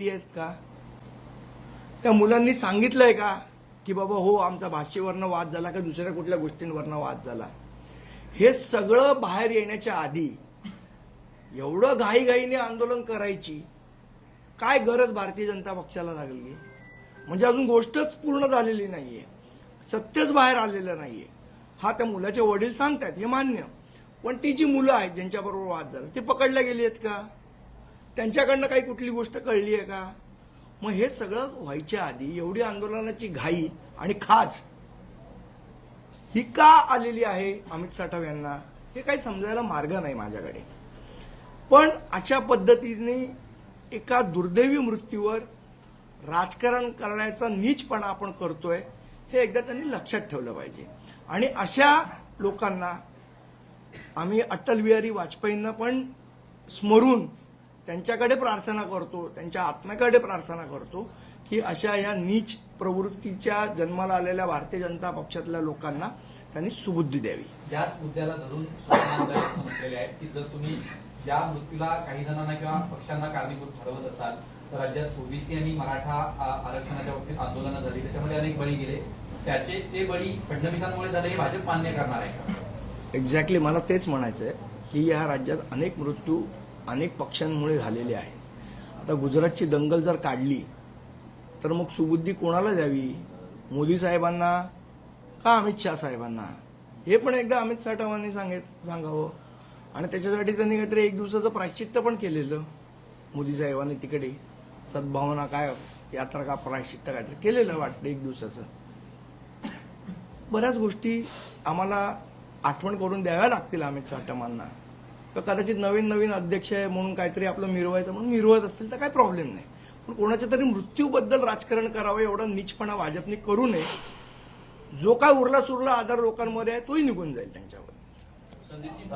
आहेत का? त्या मुलांनी सांगितलंय का? की बाबा हो आमचा भाषेवरनं वाद झाला का दुसऱ्या कुठल्या गोष्टींवरनं वाद झाला? हे सगळं बाहेर येण्याच्या आधी एवढं घाईघाईने आंदोलन करायची काय गरज भारतीय जनता पक्षाला लागली? म्हणजे अजून गोष्टच पूर्ण झालेली नाहीये. सत्यच बाहेर आलेलं नाहीये. हा त्या मुलाचे वडील सांगतायत हे मान्य. पण ती जी मुलं आहेत ज्यांच्याबरोबर वाद झाला ती पकडल्या गेली आहेत का? त्यांच्याकडनं काही कुठली गोष्ट कळली आहे का? मग हे सगळं व्हायच्या आधी एवढी आंदोलनाची घाई आणि खाज ही का आलेली आहे अमित साठव यांना? हे काही समजायला मार्ग नाही माझ्याकडे. पण अशा पद्धतीने एका दुर्दैवी मृत्यूवर राजकारण करण्याचा नीचपणा आपण करतोय हे एकदा त्यांनी लक्षात ठेवलं पाहिजे. आणि अशा लोकांना आम्ही अटल बिहारी वाजपेयींना पण स्मरून त्यांच्याकडे प्रार्थना करतो त्यांच्या आत्म्याकडे प्रार्थना करतो की अशा या नीच प्रवृत्तीच्या जन्माला आलेल्या भारतीय जनता पक्षातल्या लोकांना त्यांनी सुबुद्धी द्यावी. याच मुद्द्याला धरून समजलेले आहेत की जर तुम्ही या मृत्यूला काही जणांना किंवा पक्षांना कारणीभूत ठरवत असाल तर राज्यात ओबीसी आणि मराठा आरक्षणाच्या बाबतीत आंदोलनं झाली. त्याच्यामध्ये अनेक बळी गेले. त्याचे ते बळी फडणवीसांमुळे झाले हे भाजप मान्य करणार आहे का? एक्झॅक्टली मला तेच म्हणायचं आहे की या राज्यात अनेक मृत्यू अनेक पक्षांमुळे झालेले आहेत आता गुजरातची दंगल जर काढली तर मग सुबुद्धी कोणाला द्यावी? मोदी साहेबांना का अमित शहा साहेबांना? हे पण एकदा अमित साठवांनी सांगित सांगावं. आणि त्याच्यासाठी त्यांनी काहीतरी एक दिवसाचं प्रायश्चित्त पण केलेलं. मोदी साहेबांनी तिकडे सद्भावना काय यात्रा का प्रायश्चित्त काहीतरी केलेलं वाटतं एक दिवसाचं. बऱ्याच गोष्टी आम्हाला आठवण करून द्याव्या लागतील अमित साठमांना तर कदाचित नवीन नवीन अध्यक्ष आहे म्हणून काहीतरी आपलं मिरवायचं म्हणून मिरवत असतील तर काही प्रॉब्लेम नाही. पण कोणाच्या तरी मृत्यूबद्दल राजकारण करावं एवढा नीचपणा भाजपने करू नये. जो काय उरला सुरला आधार लोकांमध्ये आहे तोही निघून जाईल त्यांच्यावर. ही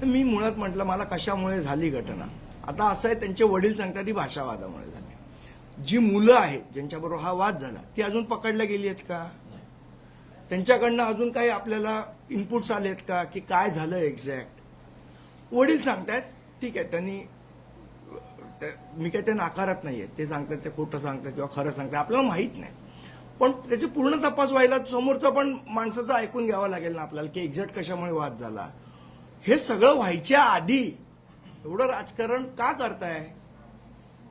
तर मी मुळात म्हटलं मला कशामुळे झाली घटना? आता असं आहे त्यांचे वडील सांगतात ती भाषावादामुळे झाली. जी मुलं आहेत ज्यांच्याबरोबर हा वाद झाला ती अजून पकडल्या गेली आहेत का? त्यांच्याकडनं अजून काही आपल्याला इनपुट्स आले आहेत का? की काय झालं एक्झॅक्ट वडील सांगतायत ठीक आहे त्यांनी मी काही ते नाकारत नाहीये. ते सांगतात ते खोटं सांगतात किंवा खरं सांगतात आपल्याला माहीत नाही. पण त्याचे पूर्ण तपास व्हायला समोरचं पण माणसाचं ऐकून घ्यावं लागेल ना आपल्याला की एक्झॅक्ट कशामुळे वाद झाला. हे सगळं व्हायच्या आधी एवढं राजकारण का करताय?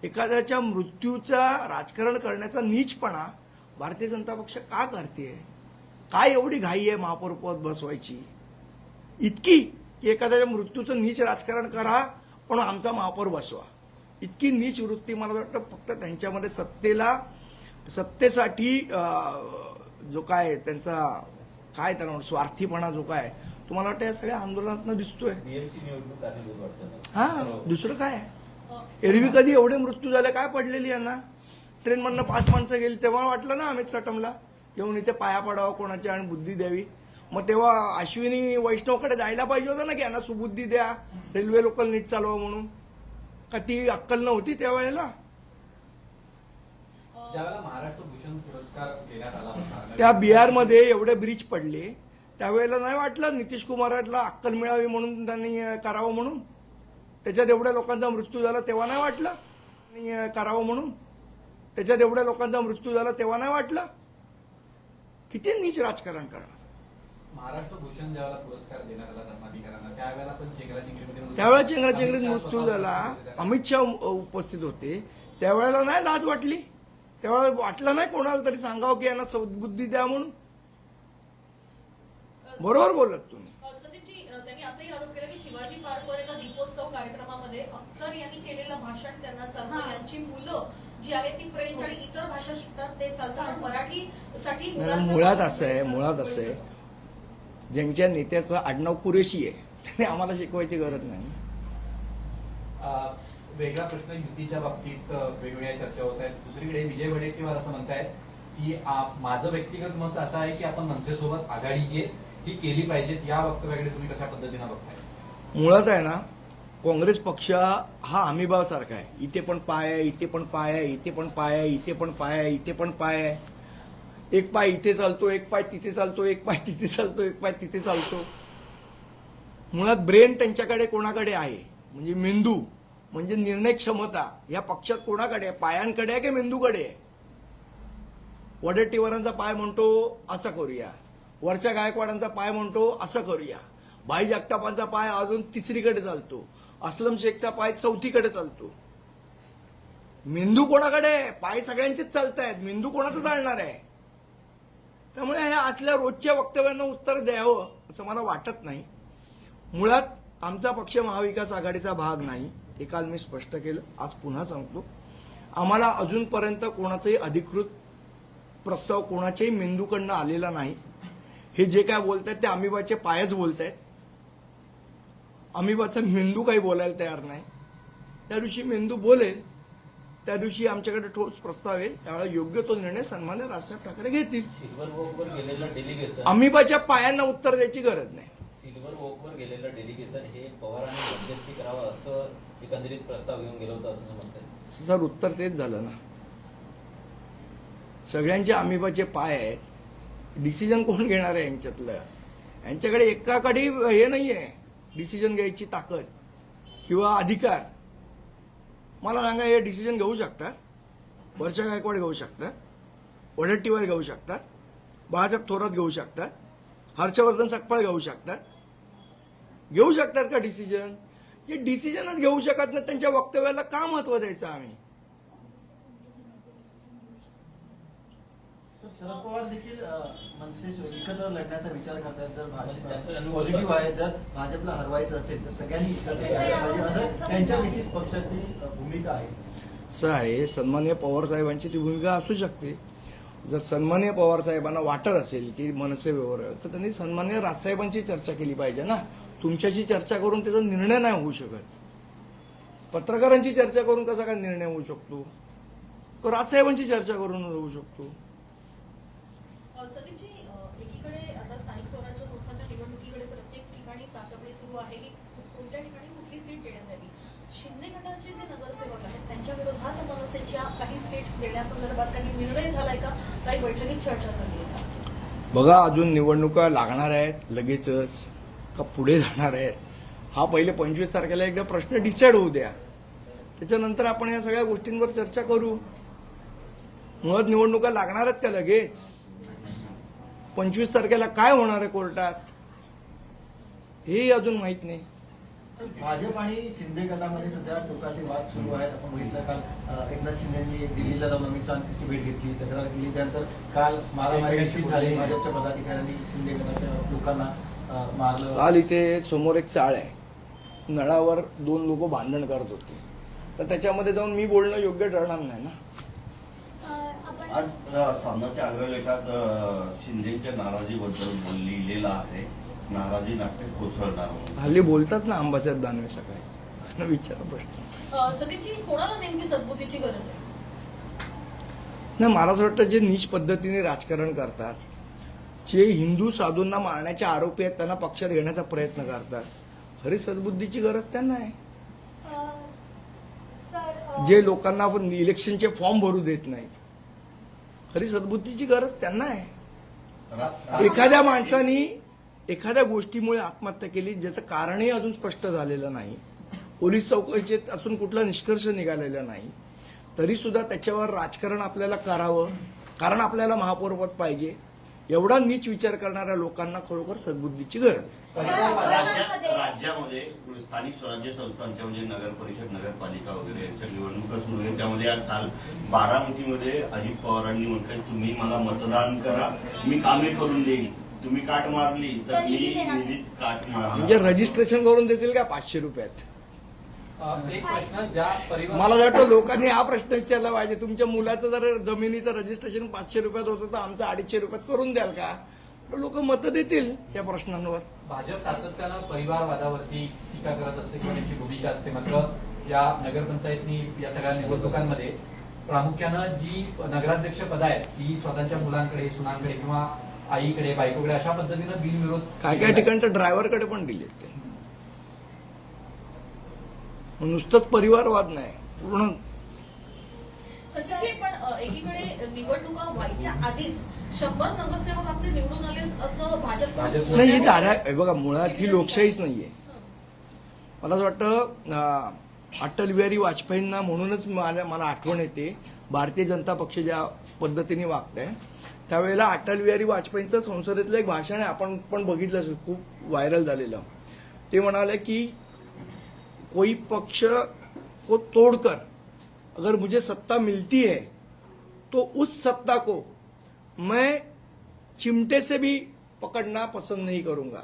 एखाद्याच्या मृत्यूचा राजकारण करण्याचा नीचपणा भारतीय जनता पक्ष का करते काय एवढी घाई आहे महापौर पद बसवायची? इतकी की एखाद्याच्या मृत्यूचं नीच राजकारण करा पण आमचा महापौर बसवा. इतकी नीच वृत्ती मला वाटतं फक्त त्यांच्यामध्ये सत्तेला सत्तेसाठी जो काय त्यांचा काय म्हणू, स्वार्थीपणा जो काय तुम्हाला वाटतं या सगळ्या आंदोलनातनं दिसतोय? हा दुसरं काय आहे? एरवी कधी एवढे मृत्यू झाले काय पडलेली यांना? ट्रेन मधनं पाच माणसं गेली तेव्हा वाटलं ना अमित साटमला? येऊन इथे पाया पडावं कोणाची आणि बुद्धी द्यावी. मग तेव्हा अश्विनी वैष्णवकडे जायला पाहिजे होतं ना की यांना सुबुद्धी द्या रेल्वे लोकल नीट चालवा म्हणून. का ती अक्कल नव्हती त्यावेळेला त्या बिहारमध्ये एवढे ब्रिज पडले त्यावेळेला नाही वाटलं नितीश कुमारला अक्कल मिळावी म्हणून त्यांनी करावं म्हणून? त्याच्यात एवढ्या लोकांचा मृत्यू झाला तेव्हा नाही वाटलं? करावं म्हणून? त्याच्यात एवढ्या लोकांचा मृत्यू झाला तेव्हा नाही वाटलं? किती नीच राजकारण करणार? महाराष्ट्र भूषण ज्यावेळेला पुरस्कार देण्यात आला धर्माधिकाऱ्यांना त्यावेळेला पण चेंगराचेंगरीमध्ये त्यावेळेला चेंगराचेंगरीत मृत्यू झाला. उपस्थित होते. अमित शहा उपस्थित होते. त्यावेळेला नाही लाज वाटली? त्यावेळेला वाटलं नाही कोणाला तरी सांगावं की यांना बुद्धी द्या म्हणून? बरोबर बोलत तुम्ही. संदीपजी अ, त्यांनी असंही आरोप केला की शिवाजी पार्कवर एका कार्यक्रमामध्ये अख्तर यांनी केलेलं भाषण त्यांना चालतं. यांची मुलं जी आहेत ती फ्रेंच आणि इतर भाषा शिकतात ते चालतं. मराठीसाठी नाही, मुलांचं मुळात असं आहे मुळात असं आहे. ज्यांच्या नेत्याचं आडनाव कुरेशी आहे त्याने आम्हाला शिकवायची गरज नाही. अ, वेगळा प्रश्न युतीच्या बाबतीत वेगवेगळ्या चर्चा होत आहेत. दुसरीकडे विजय वडेट्टीवार असं म्हणतायत की माझं व्यक्तिगत मत असं आहे की आपण मनसेसोबत आघाडी जी आहे ही केली पाहिजे या वक्तव्याकडे तुम्ही कशा पद्धतीनं बघताय? मुळात आहे ना काँग्रेस पक्ष हा हमीभावासारखा आहे. इथे पण पाय आहे इथे पण पाय आहे इथे पण पाय आहे इथे पण पाय आहे इथे पण पाय आहे. एक पाय इथे चालतो एक पाय तिथे चालतो एक पाय तिथे चालतो एक पाय तिथे चालतो. मुळात ब्रेन त्यांच्याकडे कोणाकडे आहे? म्हणजे मेंदू. म्हणजे निर्णय क्षमता. या पक्षात कोणाकडे आहे? पायांकडे आहे की मेंदूकडे आहे? वडेट्टीवारांचा पाय म्हणतो असं करूया. वरच्या गायकवाडांचा पाय म्हणतो असं करूया. भाई जगतापांचा पाय अजून तिसरीकडे चालतो. असलम शेखचा पाय चौथीकडे चालतो. मेंदू कोणाकडे आहे? पाय सगळ्यांचेच चालत आहेत मेंदू कोणाचा चालणार आहे? त्यामुळे ह्या आतल्या रोजच्या वक्तव्यांना उत्तर द्यावं असं मला वाटत नाही. मुळात आमचा पक्ष महाविकास आघाडीचा भाग नाही. हे काल मी स्पष्ट केलं. आज पुन्हा सांगतो. आम्हाला अजूनपर्यंत कोणाचाही अधिकृत प्रस्ताव कोणाच्याही मेंदूकडनं आलेला नाही. हे जे काय बोलतायत ते अमिबाचे पायच बोलतायत. अमिबाचा मेंदू काही बोलायला तयार नाही. त्या दिवशी मेंदू बोलेल त्या दिवशी आमच्याकडे ठोस प्रस्ताव येईल त्यावेळेला योग्य तो निर्णय सन्मान्य राजसाहेब ठाकरे घेतील. अमिबाच्या पायांना उत्तर द्यायची गरज नाही. सिल्वर वॉकवर गेलेलं डेलिगेशन हे पवारांनी मध्यस्थी करावं असं एकंदरीत प्रस्ताव घेऊन गेलं होतं असं समजतंय. सर उत्तर तेच झालं ना. सगळ्यांचे अमिबाचे पाय आहेत. डिसिजन कोण घेणार आहे यांच्यातलं? यांच्याकडे एकाकडे हे नाही आहे डिसिजन घ्यायची ताकद किंवा अधिकार. मला सांगा हे डिसिजन घेऊ शकतात? वर्षा गायकवाड घेऊ शकतात? वडट्टीवर घेऊ शकतात? बाळासाहेब थोरात घेऊ शकतात? हर्षवर्धन सकपाळ घेऊ शकतात? घेऊ शकतात का डिसिजन हे डिसिजनच घेऊ शकत नाही त्यांच्या वक्तव्याला का महत्त्व द्यायचं आम्ही? शरद पवार देखील मनसे एकत्र लढण्याचा विचार करतायत. जर पॉझिटिव्ह आहे जर भाजपला हरवायचं असेल तर सगळ्यांनी एकत्र यायला पाहिजे. असं त्यांच्या देखील पक्षाची भूमिका आहे. असं आहे. सन्मान्य पवार साहेबांची ती भूमिका असू शकते. जर सन्मान्य पवार साहेबांना वाटत असेल की मनसे व्यवहार तर त्यांनी सन्मान्य राजसाहेबांची चर्चा केली पाहिजे ना. तुमच्याशी चर्चा करून त्याचा निर्णय नाही होऊ शकत. पत्रकारांची चर्चा करून कसा काय निर्णय होऊ शकतो? तो राजसाहेबांची चर्चा करून होऊ शकतो. अ, एकीकडे आता स्थानिक स्वराज्य संस्थांच्या निवडणुकीकडे प्रत्येक ठिकाणी चाचपणी सुरू आहे. की कोणत्या ठिकाणी कुठली सीट देण्यात यावी? शिंदे गटाचे जे नगरसेवक आहेत त्यांच्या विरोधात मनसेच्या काही सीट देण्यासंदर्भात काही निर्णय झालाय का? काही बैठकीत चर्चा झाली आहे बघा अजून निवडणुका लागणार आहेत लगेचच का पुढे जाणार आहेत? हा पहिले पंचवीस तारखेला एकदा प्रश्न डिसाईड होऊ द्या. त्याच्यानंतर आपण या सगळ्या गोष्टींवर चर्चा करू. मुळात निवडणुका लागणार आहेत का लगेच? पंचवीस तारखेला काय होणार आहे कोर्टात? हेही अजून माहीत नाही. भाजप आणि शिंदे गटामध्ये सध्या टोकाचे वाद सुरू आहेत. आपण बघितलं काल एकनाथ शिंदेनी दिल्लीला जाऊन अमित शहाची भेट घेतली तक्रार केली. त्यानंतर काल मारामारी झाली. भाजपच्या पदाधिकाऱ्यांनी शिंदे गटाच्या लोकांना मारलं. काल इथे समोर एक चाळ आहे. नळावर दोन लोक भांडण करत होते. तर त्याच्यामध्ये जाऊन मी बोलणं योग्य ठरणार नाही ना? आज सामनाच्या आगळ्या लेखात शिंदेच्या नाराजीबद्दल बोल- लिहिलेलं आहे. नाराजी नाट्य कोसळणार. हल्ली बोलतात ना अंबासाहेब दानवे सकाळी विचारा प्रश्न. सलीमजी कोणाला नेमकी सद्बुद्धीची गरज आहे? नाही मला असं वाटतं जे नीच पद्धतीने राजकारण करतात जे हिंदू साधूंना मारण्याचे आरोपी आहेत त्यांना पक्षात घेण्याचा प्रयत्न करतात खरी सद्बुद्धीची गरज त्यांना आहे. जे लोकांना आपण इलेक्शनचे फॉर्म भरू देत नाहीत खरी सद्बुद्धीची गरज त्यांना आहे. एखाद्या माणसाने एखाद्या गोष्टीमुळे आत्महत्या केली ज्याचं कारणही अजून स्पष्ट झालेलं नाही पोलीस चौकशीत असून कुठला निष्कर्ष निघालेला नाही तरी सुद्धा त्याच्यावर राजकारण आपल्याला करावं कारण आपल्याला महापौरपद पाहिजे एवढा नीच विचार करणाऱ्या लोकांना खरोखर सद्बुद्धीची गरज आहे. राज्यात राज्यामध्ये स्थानिक स्वराज्य संस्थांच्या म्हणजे नगर परिषद नगरपालिका वगैरे यांच्या निवडणुका सुरू आहेत त्यामध्ये आज काल बारामतीमध्ये अजित पवारांनी म्हटलं तुम्ही मला मतदान करा मी कामे करून देईन तुम्ही काट मारली तर मी निधीत काट म्हणजे मारणार रजिस्ट्रेशन करून देतील का पाचशे रुपयात? एक प्रश्न ज्या परिवार मला वाटतं लोकांनी हा प्रश्न विचारला पाहिजे. तुमच्या मुलाचं जर जमिनीचं रजिस्ट्रेशन पाचशे रुपयात होतं तर आमचं अडीचशे रुपयात करून द्याल का? तर लोक मतं देतील या प्रश्नांवर. भाजप सातत्यानं परिवारवादावरती टीका करत असते किंवा त्यांची भूमिका असते मात्र या नगरपंचायतनी या सगळ्या निवडणुकांमध्ये प्रामुख्यानं जी नगराध्यक्ष पद आहेत ती स्वतःच्या मुलांकडे सुनांकडे किंवा आईकडे बायकोकडे अशा पद्धतीनं बिनविरोध काय काय ठिकाणी तर ड्रायव्हरकडे पण दिलेत ते. नुसतंच परिवारवाद नाही पूर्ण. सचिनजी पण एकीकडे निवडणुका व्हायच्या आधीच शंभर नगरसेवक आमचे निवडून आले असं भाजप भाजप- नाही ही धारा बघा मुळात ही लोकशाहीच नाहीये. मला असं वाटतं अटल बिहारी वाजपेयींना म्हणूनच मला मला आठवण येते भारतीय जनता पक्ष ज्या पद्धतीने वागत आहे त्यावेळेला अटल बिहारी वाजपेयींचं संसदेतलं एक भाषण आहे आपण पण बघितलं असेल खूप व्हायरल झालेलं. ते म्हणाले की कोई पक्ष को तोड़कर अगर मुझे सत्ता मिलती है तो उस सत्ता को मैं चिमटे से भी पकड़ना पसंद नहीं करूँगा।